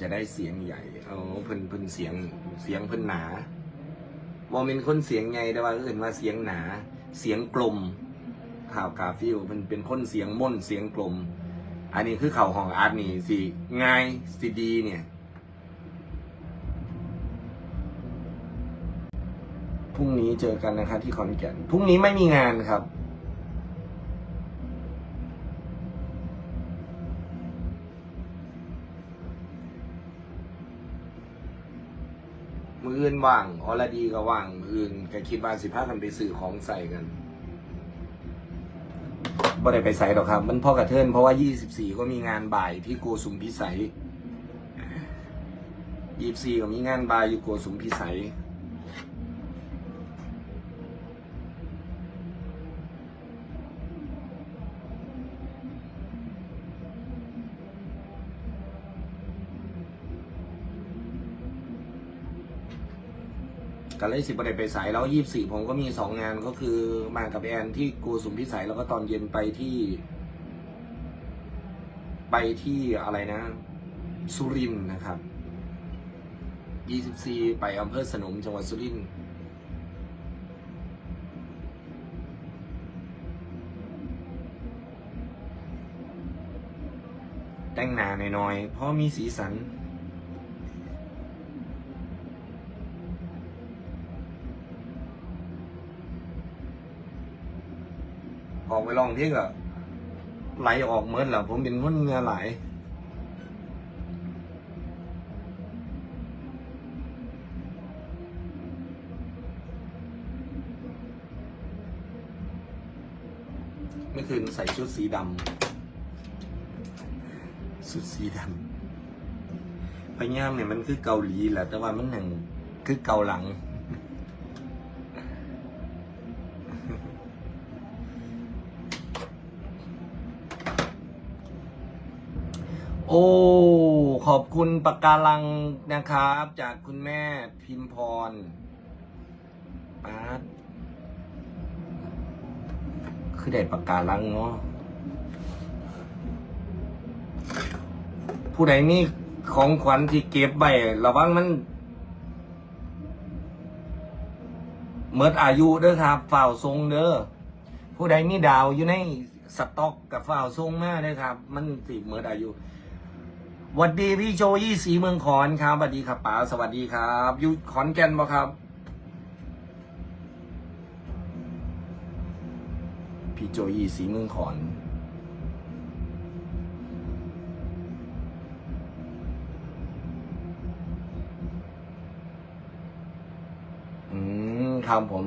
จะได้เสียงใหญ่ เอาเพิ่นเพิ่นเสียงเสียงเพิ่นหนาบอเป็นคนเสียงใหญ่แต่ว่าเอื่นว่าเสียงหนา เสียงกลมข่าวกาฟิลมันเป็นคนเสียงม่นเสียงกลม อันนี้คือเข่าของอาร์ตนี่สิง่ายสิดีเนี่ยพรุ่งนี้เจอกันนะครับที่ขอนแก่นพรุ่งนี้ไม่มีงานครับ ออื่นว่างออลดีก็ว่างมืออื่นก็คิดว่าสิพากันไปซื้อของใส่กันบ่ได้ไปใส่หรอกครับ มันพ่อกระเทินเพราะว่า 24 ก็มีงานบ่ายที่โกสุมพิสัย 24 ก็มีงานบ่ายอยู่โกสุมพิสัย ก็เลยสิบประเด็ไปสายแล้วยี่สี่ผมก็มีสองงานก็คือมากับแอนที่กูสุมพิสัยแล้วก็ตอนเย็นไปที่ ไปที่อะไรนะ สุรินนะครับยี่สิบสี่ไปอำเภอสนมจังหวัดสุรินทร์แต่งหนาหน่อยๆเพราะมีสีสัน ออกไปลองเที่ก็ไหลออกเหมือนแหละผมเป็นคนเงือไหลเมื่อคืนใส่ชุดสีดำชุดสีดำพยายามเนี่ยมันคือเกาหลีแหละแต่ว่ามันหนึ่งคือเกาหลัง โอ้ ขอบคุณปากการังนะครับ จากคุณแม่พิมพรปาดคือได้ปากการังเนาะผู้ใดมีของขวัญที่เก็บไว้ระวังมันเมิดอายุเด้อครับฝ่าวทรงเด้อผู้ใดมีดาวอยู่ในสต็อกกับฝ่าวทรงมาเด้อครับ มันสิเมิดอายุ วัสดีพี่โจยี่สีเมืองขอนครับสวัสดีครับป๋าสวัสดีครับอยู่ขอนแก่นบ่ครับ พี่โจยี่สีเมืองขอนอืมครับผม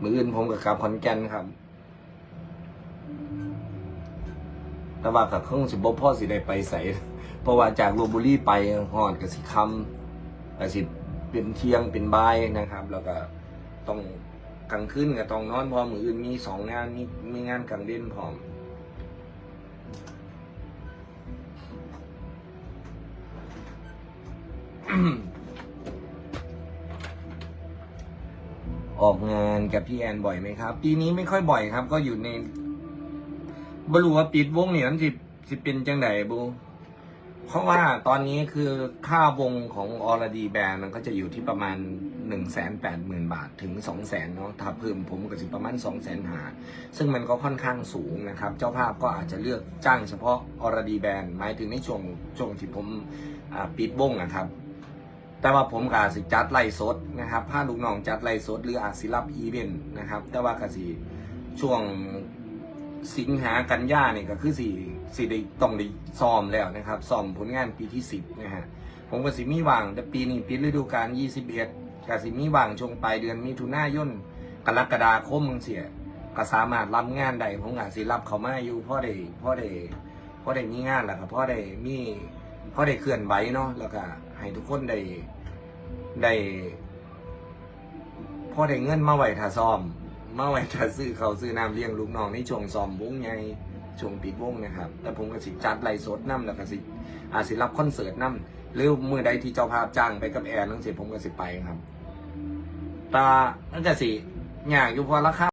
มืออื่นผมกับกลับขอนแก่นครับแต่ว่ากับเครื่องสิบพ่อสิได้ไปใส่ เพราะว่าจากลบบุรีไปหอดกับสิคำกับสิเป็นเที่ยงเป็นบ่ายนะครับ แล้วก็ต้องกลางคืนกับต้องนอนพอมมืออื่นมีสองงานมีมีงานกลางเด่นพร้อมออกงานกับพี่แอนบ่อยไหมครับ ปีนี้ไม่ค่อยบ่อยครับ ก็อยู่ในบรู้ว่าปิดวงเนี่ยมันสิสิเป็นจังไดบู เพราะว่าตอนนี้คือค่าวงของออร์ดีแบรนด์มันก็จะอยู่ที่ประมาณ1นึ่งแสนแปดหมื่นบาทถึง2องแสนเนาะถ้าเพิ่มผมก็จะประมาณ2องแสนหา ซึ่งมันก็ค่อนข้างสูงนะครับ เจ้าภาพก็อาจจะเลือกจ้างเฉพาะออร์ดีแบรนด์หมายถึงในช่วงช่วงที่ผมปิดวงนะครับ แต่ว่าผมกาจสิจัดไล่สดนะครับผ้าลูกน้องจัดไล่สดหรืออาจสิรับอีเวนต์นะครับ แต่ว่าก็สิช่วง สิงหากันยาเนี่ยก็คือสี่สี่ได้ต้องได้ซ้อมแล้วนะครับซ้อมผลงานปีที่สิบนะฮะผมก็สิมีว่างแต่ปีนี้ปีฤดูกาลยี่สิบเอ็ดก็สิมีว่างช่วงปลายเดือนมิถุนายนกรกฎาคมมึงเสียก็สามารถรับงานได้ผมอาจสิรับเขามาอยู่พ่อได้พ่อได้พ่อได้มีงานแหละครับพ่อได้มีพ่อได้เคลื่อนไหวเนาะแล้วก็ให้ทุกคนได้ได้พ่อได้เงินมาไหวถ้าซ้อม มาไว้ถ้าซื้อเขาซื้อน้ำเลี้ยงลูกน้องในช่วงซ้อมวงไงช่วงปิดวงนะครับแล้วผมก็สิจัดไลฟ์สดน้ำแล้วก็สิอาสิรับคอนเสิร์ตน้ำหรือมือใดที่เจ้าภาพจ้างไปกับแอร์นั่งเสิผมก็สิไปครับแตานั่นก็สิอย่างอยู่พอราคา